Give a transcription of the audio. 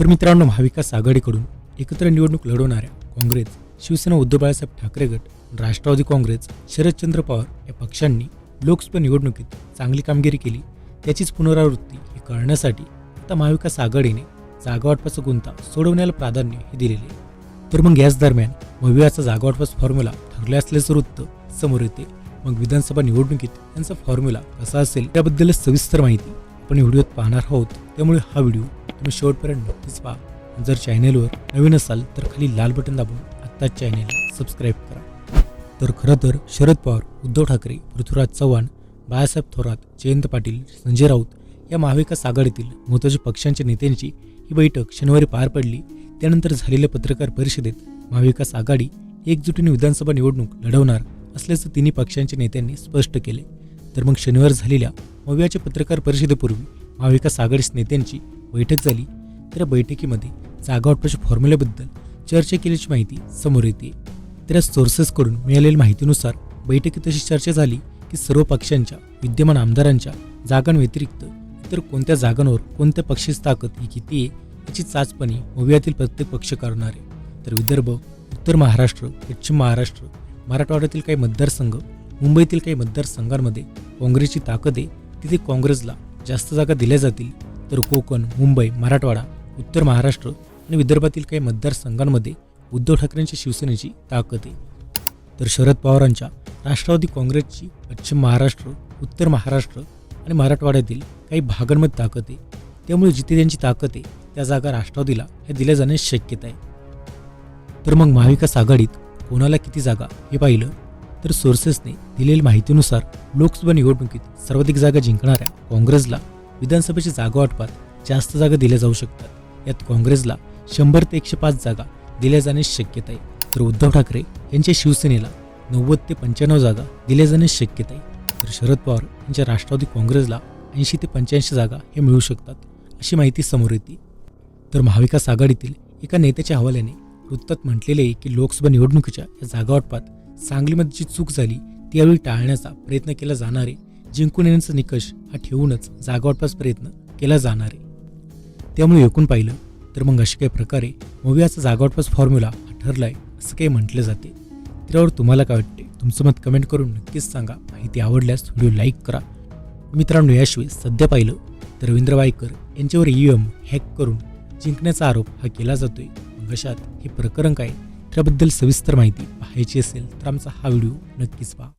तर मित्रांनो महाविकास आघाडीकडून एकत्र निवडणूक लढवणाऱ्या काँग्रेस शिवसेना उद्धव बाळासाहेब ठाकरे गट राष्ट्रवादी काँग्रेस शरदचंद्र पवार या पक्षांनी लोकसभा निवडणुकीत चांगली कामगिरी केली. त्याचीच पुनरावृत्ती हे करण्यासाठी आता महाविकास आघाडीने जागावाटपाचा गुंता सोडवण्याला प्राधान्य हे दिलेले तर मग याच दरम्यान मवियाचा जागावाटपास फॉर्म्युला ठरले असल्याचं वृत्त समोर येते. मग विधानसभा निवडणुकीत त्यांचा फॉर्म्युला कसा असेल त्याबद्दल सविस्तर माहिती आपण व्हिडिओत पाहणार आहोत. त्यामुळे हा व्हिडिओ तुम्ही शेवटपर्यंत नक्कीच पहा. जर चॅनेलवर नवीन असाल तर खाली लाल बटन दाबून आत्ताच चॅनेलला सबस्क्राईब करा. तर खरं तर शरद पवार उद्धव ठाकरे पृथ्वीराज चव्हाण बाळासाहेब थोरात जयंत पाटील संजय राऊत या महाविकास आघाडीतील महत्त्वाच्या पक्षांच्या नेत्यांची ही बैठक शनिवारी पार पडली. त्यानंतर झालेल्या पत्रकार परिषदेत महाविकास आघाडी एकजुटीने विधानसभा निवडणूक लढवणार असल्याचं तिन्ही पक्षांच्या नेत्यांनी स्पष्ट केले. तर मग शनिवार झालेल्या मव्याच्या पत्रकार परिषदेपूर्वी महाविकास आघाडीस नेत्यांची बैठक झाली. तर या बैठकीमध्ये जागा वाटपाच्या फॉर्म्युल्याबद्दल चर्चा केल्याची माहिती समोर येते. तर या सोर्सेसकडून मिळालेल्या माहितीनुसार बैठकीत अशी चर्चा झाली की सर्व पक्षांच्या विद्यमान आमदारांच्या जागांव्यतिरिक्त इतर कोणत्या जागांवर कोणत्या पक्षाची ताकद ही किती आहे याची चाचपणी मवियातील प्रत्येक पक्ष करणार आहे. तर विदर्भ उत्तर महाराष्ट्र पश्चिम महाराष्ट्र मराठवाड्यातील काही मतदारसंघ मुंबईतील काही मतदारसंघांमध्ये काँग्रेसची ताकद आहे तिथे काँग्रेसला जास्त जागा दिल्या जातील तर कोकण मुंबई मराठवाडा उत्तर महाराष्ट्र आणि विदर्भातील काही मतदारसंघांमध्ये उद्धव ठाकरेंच्या शिवसेनेची ताकद आहे. तर शरद पवारांच्या राष्ट्रवादी काँग्रेसची पश्चिम महाराष्ट्र उत्तर महाराष्ट्र आणि मराठवाड्यातील काही भागांमध्ये ताकद आहे. त्यामुळे जिथे त्यांची ताकद आहे त्या जागा राष्ट्रवादीला हे दिल्या जाण्याची शक्यता आहे. तर मग महाविकास आघाडीत कोणाला किती जागा हे पाहिलं? तर सोर्सेसने दिलेल्या माहितीनुसार लोकसभा निवडणुकीत सर्वाधिक जागा जिंकणाऱ्या काँग्रेसला विधानसभेच्या जागावाटपात जास्त जागा दिल्या जाऊ शकतात. यात काँग्रेसला शंभर ते एकशे पाच जागा दिल्या जाण्याची शक्यता आहे तर उद्धव ठाकरे यांच्या शिवसेनेला नव्वद ते पंच्याण्णव जागा दिल्या जाण्याची शक्यता आहे तर शरद पवार यांच्या राष्ट्रवादी काँग्रेसला ऐंशी ते पंच्याऐंशी जागा हे मिळू शकतात अशी माहिती समोर येते. तर महाविकास आघाडीतील एका नेत्याच्या हवाल्याने वृत्तात म्हटलेले आहे की लोकसभा निवडणुकीच्या या जागावाटपात सांगलीमध्ये जी चूक झाली ती यावेळी टाळण्याचा प्रयत्न केला जाणार आहे जिंकून येण्याचा निकष हा ठेवूनच जागावाटपास प्रयत्न केला जाणार आहे. त्यामुळे एकूण पाहिलं तर मग अशा काही प्रकारे मोवियाचा जागावाटपास फॉर्म्युला हा ठरलाय असं काही म्हटलं जाते. त्यावर तुम्हाला काय वाटते? तुमचं मत कमेंट करून नक्कीच सांगा. माहिती आवडल्यास व्हिडिओ लाईक करा. मित्रांनो याशिवाय सध्या पाहिलं तर रवींद्र वायकर यांच्यावर ई एम हॅक करून जिंकण्याचा आरोप हा केला जातोय. मग अशात हे प्रकरण काय? त्याबद्दल सविस्तर माहिती पाहायची असेल तर आमचा हा व्हिडिओ नक्कीच पहा.